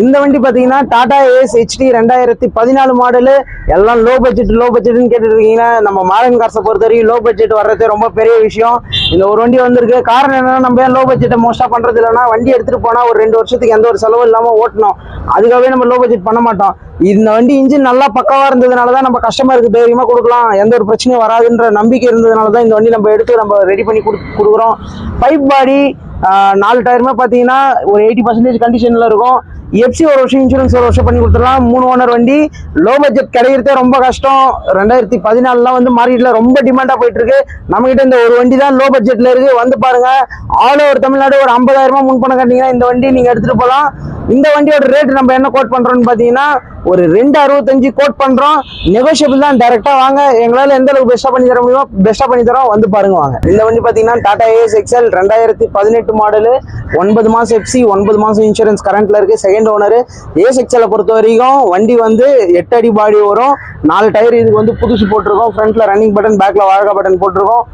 இந்த வண்டி பார்த்தீங்கன்னா டாடா ஏஸ் ஹெச்டி ரெண்டாயிரத்தி பதினாலு மாடலு எல்லாம் லோ பட்ஜெட் லோ பட்ஜெட்னு கேட்டுருக்கீங்கன்னா நம்ம மாடர்ன் கார்ஸை பொறுத்த வரைக்கும் லோ பட்ஜெட் வர்றதே ரொம்ப பெரிய விஷயம். இந்த ஒரு வண்டி வந்திருக்கு. காரணம் என்னன்னா நம்ம ஏன் லோ பட்ஜெட்டை மோஸ்ட்டாக பண்ணுறது இல்லைன்னா வண்டி எடுத்துகிட்டு போனால் ஒரு ரெண்டு வருஷத்துக்கு எந்த ஒரு செலவும் இல்லாமல் ஓட்டணும். அதுக்காகவே நம்ம லோ பட்ஜெட் பண்ண மாட்டோம். இந்த வண்டி இன்ஜின் நல்லா பக்காவாக இருந்ததுனால தான் நம்ம கஸ்டமருக்கு தைரியமாக கொடுக்கலாம். எந்த ஒரு பிரச்சனையும் வராதுன்ற நம்பிக்கை இருந்ததுனால தான் இந்த வண்டி நம்ம எடுத்து நம்ம ரெடி பண்ணி கொடு கொடுக்குறோம். பைப் பாடி நாலு டயருமே பார்த்தீங்கன்னா ஒரு எயிட்டி பர்சன்டேஜ் கண்டிஷனில் இருக்கும். எஃப்சி ஒரு வருஷம் இன்சூரன்ஸ் ஒரு வருஷம் பண்ணி கொடுத்துடலாம். மூணு ஓனர் வண்டி. லோ பட்ஜெட் கிடைக்கிறதே ரொம்ப கஷ்டம். ரெண்டாயிரத்தி பதினாலுலாம் வந்து மார்க்கெட்டில் ரொம்ப டிமாண்டாக போயிட்டு இருக்கு நம்மகிட்ட இந்த ஒரு வண்டி தான் லோ பட்ஜெட்டில் இருக்கு. வந்து பாருங்க. ஆல் ஓவர் தமிழ்நாடு ஒரு ஐம்பதாயிரமா முன் பணம் கட்டிங்கன்னா இந்த வண்டி நீங்கள் எடுத்துகிட்டு போகலாம் இந்த வண்டியோட ரேட் நம்ம என்ன கோட் பண்ணுறோம்னு பார்த்தீங்கன்னா ஒரு ரெண்டு அறுபத்தஞ்சு கோட் பண்ணுறோம் நெகோஷியபிள் தான் டேரெக்டாக வாங்க. எங்களால் எந்த அளவுக்கு பெஸ்ட்டாக பண்ணி தர முடியுமோ பெஸ்ட்டாக பண்ணி தரோம். வந்து பாருங்க வாங்க. இந்த வண்டி பார்த்தீங்கன்னா டாடா ஏஎஸ் எக்ஸ்எல் ரெண்டாயிரத்தி பதினெட்டு மாடலு ஒன்பது மாதம் எஃப்சி ஒன்பது மாதம் இன்சூரன்ஸ் கரண்ட்ல இருக்கு. செகண்ட் ஓனர் ஏஎஸ் எக்ஸலை பொறுத்த வரைக்கும் வண்டி வந்து எட்டு அடி பாடி வரும். நாலு டயர் இதுக்கு வந்து புதுசு போட்டிருக்கோம். ஃப்ரண்ட்ல ரன்னிங் பட்டன் பேக்ல வாழகா பட்டன் போட்டிருக்கோம்.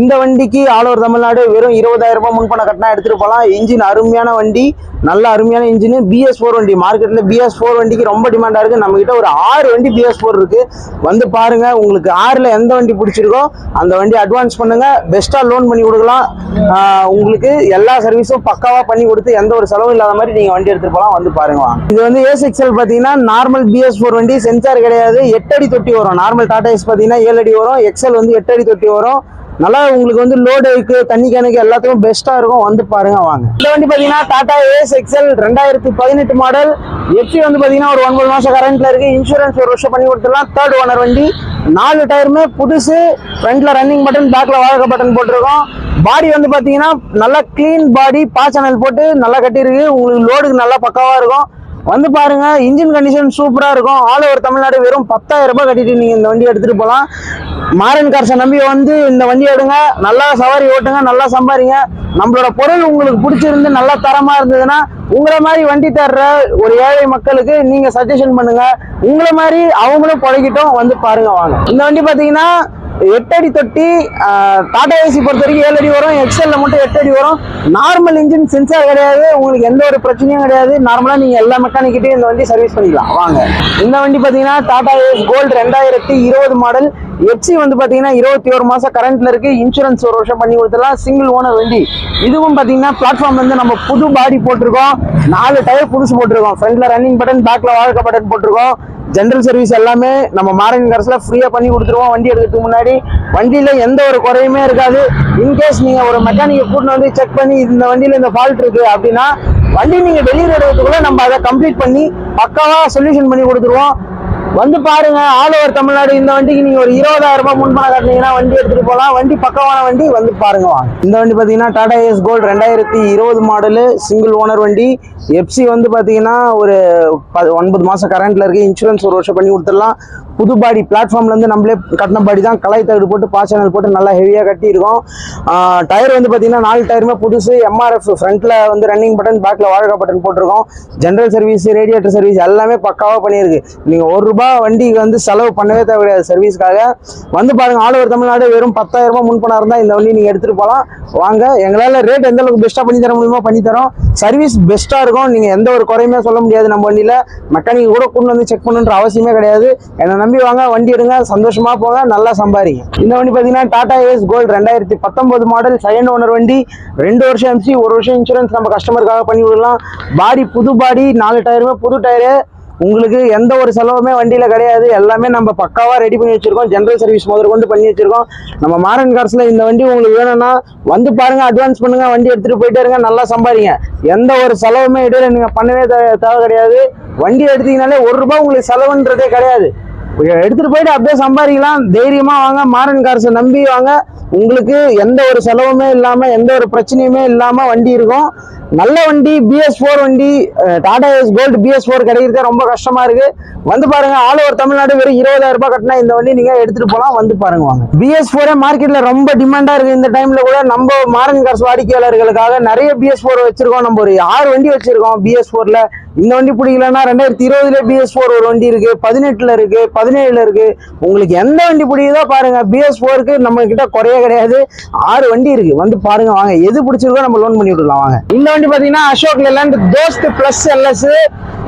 இந்த வண்டிக்கு ஆல் ஓவர் தமிழ்நாடு வெறும் இருபதாயிரம் ரூபாய் முன்பணம் கட்டினா எடுத்துட்டு போகலாம். இன்ஜின் அருமையான வண்டி. நல்ல அருமையான இன்ஜின் பிஎஸ் ஃபோர் வண்டி மார்க்கெட்டில் பிஎஸ் ஃபோர் வண்டிக்கு ரொம்ப டிமாண்டாக இருக்குது நம்மக்கிட்ட ஒரு ஆறு வண்டி பிஎஸ் ஃபோர் இருக்குது வந்து பாருங்கள் உங்களுக்கு ஆறில் எந்த வண்டி பிடிச்சிருக்கோ அந்த வண்டி அட்வான்ஸ் பண்ணுங்கள் பெஸ்ட்டாக லோன் பண்ணி கொடுக்கலாம். உங்களுக்கு எல்லா சர்வீஸும் பக்காவாக பண்ணி கொடுத்து எந்த ஒரு செலவும் இல்லாத மாதிரி நீங்கள் வண்டி எடுத்துகிட்டு போகலாம் வந்து பாருங்க இது வந்து ஏஸ் எக்ஸல் பார்த்தீங்கன்னா நார்மல் பிஎஸ் ஃபோர் வண்டி சென்சார் கிடையாது. எட்டு அடி தொட்டி வரும். நார்மல் டாடா எஸ் பார்த்தீங்கன்னா ஏழு அடி வரும் எக்ஸல் வந்து எட்டு அடி தொட்டி வரும். நல்லா உங்களுக்கு வந்து லோடு இருக்கு தண்ணி கணக்கு எல்லாத்துக்கும் பெஸ்டா இருக்கும். வந்து பாருங்க வாங்க. இந்த வண்டி பாத்தீங்கன்னா டாடா ஏஸ் எக்ஸல் ரெண்டாயிரத்தி பதினெட்டு மாடல் எஃப்சி வந்து பாத்தீங்கன்னா ஒரு ஒன்பது மாசம் கரண்ட்ல இருக்கு. இன்சூரன்ஸ் ஒரு வருஷம் பண்ணி கொடுத்துடலாம். தேர்ட் ஓனர் வண்டி. நாலு டயருமே புதுசு. ஃப்ரண்ட்ல ரன்னிங் பட்டன் பேக்ல வாழ்க்கை பட்டன் போட்டிருக்கோம். பாடி வந்து பாத்தீங்கன்னா நல்லா க்ளீன் பாடி பாச்சனல் போட்டு நல்லா கட்டியிருக்கு. உங்களுக்கு லோடுக்கு நல்லா பக்காவா இருக்கும். வந்து பாருங்க இன்ஜின் கண்டிஷன் சூப்பரா இருக்கும். ஆல் ஓவர் தமிழ்நாடு வெறும் பத்தாயிரம் ரூபாய் கட்டிட்டு நீங்க இந்த வண்டி எடுத்துட்டு போகலாம் மாரன் கார்ஸை நம்பி வந்து இந்த வண்டி எடுங்க. நல்லா சவாரி ஓட்டுங்க நல்லா சம்பாரிங்க. நம்மளோட பொருள் உங்களுக்கு பிடிச்சிருந்து நல்லா தரமா இருந்ததுன்னா உங்களை மாதிரி வண்டி தர்ற ஒரு ஏழை மக்களுக்கு நீங்க சஜஷன் பண்ணுங்க. உங்களை மாதிரி அவங்களும் பழகிட்டோம் வந்து பாருங்க வாங்க. இந்த வண்டி பாத்தீங்கன்னா எட்டடி தொட்டி டாடா ஏசி பொறுத்த வரைக்கும் ஏழு அடி வரும். எக்ஸல்ல மட்டும் எட்டு அடி வரும். நார்மல் இன்ஜின் சென்சார் கிடையாது. உங்களுக்கு எந்த ஒரு பிரச்சனையும் கிடையாது. நார்மலாக நீங்கள் எல்லா மெக்கானிக்கிட்டையும் இந்த வண்டி சர்வீஸ் பண்ணிக்கலாம். வாங்க. இந்த வண்டி பார்த்தீங்கன்னா டாடா ஏஸ் கோல்டு ரெண்டாயிரத்தி இருபது மாடல் எஃப்சி வந்து பார்த்தீங்கன்னா இருபத்தி ஒரு மாதம் கரண்ட்ல இருக்கு. இன்சூரன்ஸ் ஒரு வருஷம் பண்ணி கொடுத்துடலாம். சிங்கிள் ஓனர் வண்டி. இதுவும் பார்த்தீங்கன்னா பிளாட்ஃபார்ம் வந்து நம்ம புது பாடி போட்டிருக்கோம். நாலு டயர் புதுசு போட்டிருக்கோம். ஃப்ரண்ட்ல ரன்னிங் பட்டன் பேக்ல வாழ்க்கை பட்டன் போட்டிருக்கோம். ஜென்ரல் சர்வீஸ் எல்லாமே நம்ம மாரன் கார்ஸ்ல ஃப்ரீயா பண்ணி கொடுத்துருவோம். வண்டி எடுக்கிறதுக்கு முன்னாடி. வண்டியில எந்த ஒரு குறையுமே இருக்காது. இன்கேஸ் நீங்க ஒரு மெக்கானிக்கை கூட்டினு வந்து செக் பண்ணி இந்த வண்டியில இந்த ஃபால்ட் இருக்கு அப்படின்னா வண்டி நீங்கள் டெலிவரி எடுக்கிறதுக்குள்ள நம்ம அதை கம்ப்ளீட் பண்ணி பக்காவாக சொல்யூஷன் பண்ணி கொடுத்துருவோம். வந்து பாருங்க ஆல் ஓவர் தமிழ்நாடு இந்த வண்டிக்கு நீங்கள் ஒரு இருபதாயிரம் ரூபாய் முன்பணம் கட்டினீங்கன்னா வண்டி எடுத்துகிட்டு போகலாம். வண்டி பக்கமான வண்டி வந்து பாருங்க வாங்க. இந்த வண்டி பார்த்தீங்கன்னா டாடா ஏஸ் கோல்டு ரெண்டாயிரத்தி இருபது மாடலு சிங்கிள் ஓனர் வண்டி. எஃப்சி வந்து பார்த்தீங்கன்னா ஒரு ஒன்பது மாதம் கரண்ட்டில் இருக்குது இன்சூரன்ஸ் ஒரு வருஷம் பண்ணி கொடுத்துடலாம். புது பாடி பிளாட்ஃபார்ம்லேருந்து நம்மளே கட்டின பாடி தான் கலை தகடு போட்டு பாசனல் போட்டு நல்லா ஹெவியாக கட்டியிருக்கோம். டயர் வந்து பார்த்தீங்கன்னா நாலு டயருமே புதுசு எம்ஆர்எஃப் ஃப்ரண்ட்டில் வந்து ரன்னிங் பட்டன் பேக்கில் வாழ்க்கை பட்டன் போட்டிருக்கோம். ஜென்ரல் சர்வீஸ் ரேடியேட்டர் சர்வீஸ் எல்லாமே பக்காவாக பண்ணியிருக்கு. நீங்கள் ஒரு ரூபா வண்டிக்கு வந்து செலவு பண்ணவே தேவை கிடையாது சர்வீஸ்க்காக வந்து பாருங்கள் ஆல் ஓவர் தமிழ்நாடு வெறும் பத்தாயிரம் ரூபாய் முன்பணம் இருந்தால் இந்த வண்டி நீங்கள் எடுத்துகிட்டு போகலாம் வாங்க எங்களால் ரேட் எந்த அளவுக்கு பெஸ்ட்டாக பண்ணி தர முடியுமோ பண்ணி தரோம். சர்வீஸ் பெஸ்ட்டாக இருக்கும். நீங்கள் எந்த ஒரு குறையுமே சொல்ல முடியாது நம்ம வண்டியில். மெக்கானிக் கூட கொண்டு வந்து செக் பண்ணுன்ற அவசியமே கிடையாது. என்னை நம்பி வாங்க வண்டி எடுங்க சந்தோஷமாக போங்க நல்லா சம்பாதிங்க. இந்த வண்டி பார்த்தீங்கன்னா டாடா ஏஸ் கோல்டு ரெண்டாயிரத்தி பத்தொம்போது மாடல் செகண்ட் ஓனர் வண்டி. ரெண்டு வருஷம் எம்சி ஒரு வருஷம் இன்சூரன்ஸ் நம்ம கஸ்டமருக்காக பண்ணி விடலாம் பாடி புது பாடி நாலு டயருமே புது டயரு உங்களுக்கு எந்த ஒரு செலவுமே வண்டியில் கிடையாது. எல்லாமே நம்ம பக்காவாக ரெடி பண்ணி வச்சுருக்கோம். ஜென்ரல் சர்வீஸ் முதல் கொண்டு பண்ணி வச்சுருக்கோம். நம்ம மாரன் கார்ஸில் இந்த வண்டி உங்களுக்கு வேணும்னா வந்து பாருங்கள் அட்வான்ஸ் பண்ணுங்கள் வண்டி எடுத்துகிட்டு போயிட்டே இருங்க நல்லா சம்பாதிங்க. எந்த ஒரு செலவுமே இடையில நீங்கள் பண்ணவே தேவை கிடையாது. வண்டி எடுத்தீங்கனாலே ஒரு ரூபா உங்களுக்கு செலவுன்றதே கிடையாது. எடுத்துட்டு போயிட்டு அப்படியே சம்பாதிக்கலாம். தைரியமா வாங்க மாரன் கார்ஸை நம்பி வாங்க. உங்களுக்கு எந்த ஒரு செலவுமே இல்லாம எந்த ஒரு பிரச்சனையுமே இல்லாம வண்டி இருக்கும். நல்ல வண்டி பிஎஸ் ஃபோர் வண்டி Tata Ace gold BS four கிடைக்கிறதே ரொம்ப கஷ்டமா இருக்கு. வந்து பாருங்க ஆல் ஓவர் தமிழ்நாடு வெறும் இருபதாயிரம் ரூபாய் கட்டினா இந்த வண்டி நீங்க எடுத்துட்டு போகலாம் வந்து பாருங்க வாங்க. பிஎஸ் ஃபோரே மார்க்கெட்ல ரொம்ப டிமாண்டா இருக்கு. இந்த டைம்ல கூட நம்ம மாரன் கார்ஸ் வாடிக்கையாளர்களுக்காக நிறைய பிஎஸ் ஃபோர் வச்சிருக்கோம். நம்ம ஒரு ஆறு வண்டி வச்சிருக்கோம் பிஎஸ் ஃபோர்ல இந்த வண்டி பிடிக்கலன்னா ரெண்டாயிரத்தி இருபதுல பிஎஸ் ஃபோர் ஒரு வண்டி இருக்கு. பதினெட்டுல இருக்கு பதினேழுல இருக்கு. உங்களுக்கு எந்த வண்டி பிடிக்குதோ பாருங்க பிஎஸ் ஃபோருக்கு நம்ம கிட்ட குறைய கிடையாது. ஆறு வண்டி இருக்கு. வந்து பாருங்க வாங்க. எது பிடிச்சிருக்கோ நம்ம லோன் பண்ணி விடலாம் வாங்க. இந்த வண்டி பார்த்தீங்கன்னா பாத்தீங்கன்னா அசோக் லேலாண்ட் தோஸ்த் பிளஸ் எல்எஸ்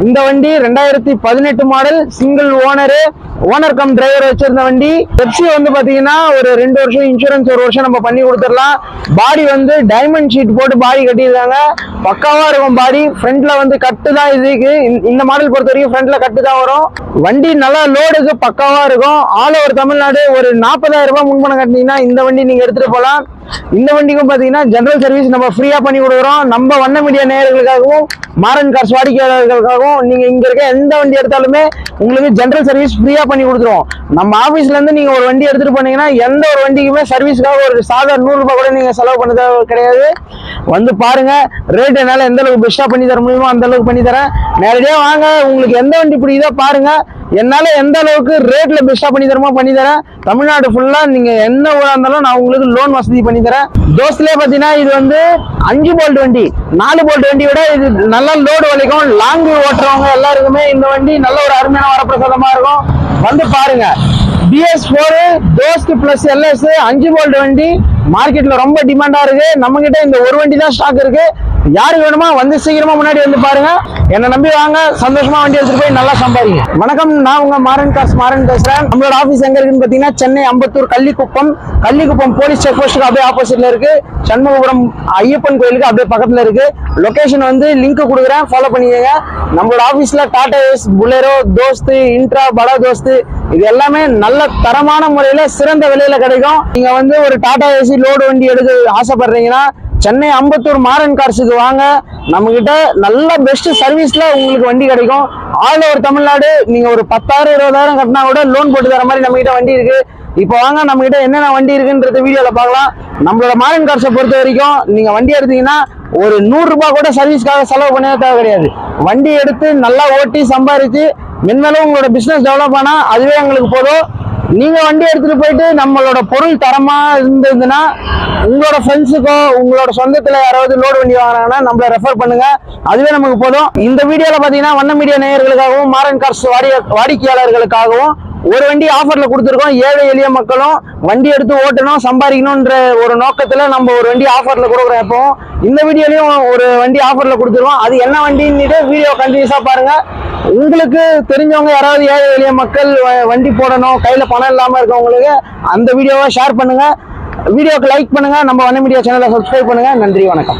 இந்த வண்டி ரெண்டாயிரத்தி பதினெட்டு model single owner owner cum driver வச்சிருந்த வண்டி. பெப்சி வந்து பாத்தீங்கன்னா ஒரு ரெண்டு வருஷம் இன்சூரன்ஸ் ஒரு வருஷம் நம்ம பண்ணி கொடுத்துடலாம். பாடி வந்து டைமண்ட் ஷீட் போட்டு பாடி கட்டியிருக்காங்க. பக்காவா இருக்கும் பாடி ஃப்ரண்ட்ல வந்து கட்டு தான் இதுக்கு இந்த- மாடல் பொறுத்த வரைக்கும் ஃப்ரண்ட்ல கட்டு தான் வரும். வண்டி நல்லா லோடுக்கு பக்காவா இருக்கும். ஆல் ஓவர் தமிழ்நாடு ஒரு நாற்பதாயிரம் ரூபாய் முன்பணம் கட்டினீங்கன்னா இந்த வண்டி நீங்க எடுத்துட்டு போகலாம் இந்த வண்டிக்கும் பாத்தீங்கன்னா ஜெனரல் சர்வீஸ் நம்ம ஃப்ரீயா பண்ணி கொடுக்குறோம். நம்ம வண்ண மீடியா நேயர்களுக்காகவும் மாரன் கார்ஸ் வாடிக்கையாளர்களுக்காகவும் நீங்க இங்க இருக்க எந்த வண்டி எடுத்தாலுமே உங்களுக்கு ஜெனரல் சர்வீஸ் ஃப்ரீயா பண்ணி கொடுத்துருவோம். நம்ம ஆபீஸ்ல இருந்து நீங்க ஒரு வண்டி எடுத்துட்டு போனீங்கன்னா எந்த ஒரு வண்டிக்குமே சர்வீஸ்க்காக ஒரு சாதா நூறு ரூபாய் கூட நீங்க செலவு பண்ண கிடையாது. வந்து பாருங்க ரேட் என்னால எந்த அளவுக்கு பெஸ்டா பண்ணி தர முடியுமோ அந்த அளவுக்கு பண்ணி தரேன். நேரடியா வாங்க உங்களுக்கு எந்த வண்டி பிடிக்குதோ பாருங்க. என்னால் எந்த அளவுக்கு ரேட்டில் பெஸ்ட்டாக பண்ணி தரமோ பண்ணி தரேன். தமிழ்நாடு ஃபுல்லாக நீங்கள் என்ன ஊராக இருந்தாலும் நான் உங்களுக்கு லோன் வசதி பண்ணி தரேன். பார்த்தீங்கன்னா இது வந்து அஞ்சு போல்ட் வண்டி நாலு போல்ட் வண்டி விட இது நல்ல லோடு வலிக்கும். லாங் ஓட்டுறவங்க எல்லாருக்குமே இந்த வண்டி நல்ல ஒரு அருமையான வரப்பிரசாதமாக இருக்கும். வந்து பாருங்க. BS four Dost plus LS அஞ்சு போல்ட் வண்டி மார்க்கெட்டில் ரொம்ப டிமாண்டாக இருக்குது நம்மக்கிட்ட இந்த ஒரு வண்டி தான் ஸ்டாக் இருக்குது யாருக்கு வேணுமா வந்து சீக்கிரமா முன்னாடி வந்து பாருங்க. என்ன நம்பி வாங்க சந்தோஷமா வண்டி எடுத்துட்டு போய் நல்லா சம்பாதிங்க. வணக்கம் நான் உங்க மாறன் காஸ் மாறன் பேசுறேன். நம்மளோட ஆபீஸ் எங்க இருக்குன்னு பாத்தீங்கன்னா சென்னை அம்பத்தூர் கள்ளிக்குப்பம். கள்ளிக்குப்பம் போலீஸ் செக் போஸ்ட்டுக்கு அப்படியே ஆப்போசிட்ல இருக்கு. சண்முகபுரம் ஐயப்பன் கோயிலுக்கு அப்படியே பக்கத்துல இருக்கு. லொகேஷன் வந்து லிங்க் கொடுக்குறேன். ஃபாலோ பண்ணிக்கோங்க. நம்மளோட ஆபீஸ்ல Tata ace Bolero Dost intra Bada Dost இது எல்லாமே நல்ல தரமான முறையில சிறந்த விலையில கிடைக்கும். நீங்க வந்து ஒரு டாடா ஏசி லோடு வண்டி எடுக்க ஆசைப்படுறீங்கன்னா சென்னை அம்பத்தூர் மாறன் கார்ஸுக்கு வாங்க. நம்மக்கிட்ட நல்ல பெஸ்ட் சர்வீஸ்ல உங்களுக்கு வண்டி கிடைக்கும். ஆல் ஓவர் தமிழ்நாடு நீங்க ஒரு பத்தாயிரம் இருபதாயிரம் கட்டினா கூட லோன் போட்டு தர மாதிரி நம்ம கிட்ட வண்டி இருக்கு. இப்போ வாங்க நம்ம கிட்ட என்னென்ன வண்டி இருக்குன்றது வீடியோல பார்க்கலாம். நம்மளோட மாறன் கார்ஸை பொறுத்த வரைக்கும் நீங்க வண்டி எடுத்தீங்கன்னா ஒரு நூறு ரூபாய் கூட சர்வீஸ்க்காக செலவு பண்ணவே தேவை கிடையாது. வண்டி எடுத்து நல்லா ஓட்டி சம்பாரிச்சு மென்மேலும் உங்களோட பிஸ்னஸ் டெவலப் ஆனால் அதுவே எங்களுக்கு போதும். நீங்க வண்டி எடுத்துட்டு போயிட்டு நம்மளோட பொருள் தரமா இருந்ததுன்னா உங்களோட ஃப்ரெண்ட்ஸுக்கோ உங்களோட சொந்தத்துல யாராவது லோடு வண்டி வாங்குறாங்கன்னா நம்மள ரெஃபர் பண்ணுங்க. அதுவே நமக்கு போதும். இந்த வீடியோல பாத்தீங்கன்னா வண்ண மீடியா நேயர்களுக்காகவும் மாரன் கார்ஸ் வாடி வாடிக்கையாளர்களுக்காகவும் ஒரு வண்டி ஆஃபர்ல கொடுத்துருக்கோம். ஏழை எளிய மக்களும் வண்டி எடுத்து ஓட்டணும் சம்பாதிக்கணும்ன்ற ஒரு நோக்கத்துல நம்ம ஒரு வண்டி ஆஃபர்ல கொடுக்குறோம். எப்போ இந்த வீடியோலயும் ஒரு வண்டி ஆஃபர்ல கொடுத்துருக்கோம். அது என்ன வண்டின்னு வீடியோ கண்டினியூஸா பாருங்க. உங்களுக்கு தெரிஞ்சவங்க யாராவது ஏழை எளிய மக்கள் வ- வண்டி போடணும் கையில பணம் இல்லாம இருக்கவங்களுக்கு அந்த வீடியோவை ஷேர் பண்ணுங்க. வீடியோக்கு லைக் பண்ணுங்க. நம்ம வண்ண மீடியா சேனலை சப்ஸ்கிரைப் பண்ணுங்க. நன்றி வணக்கம்.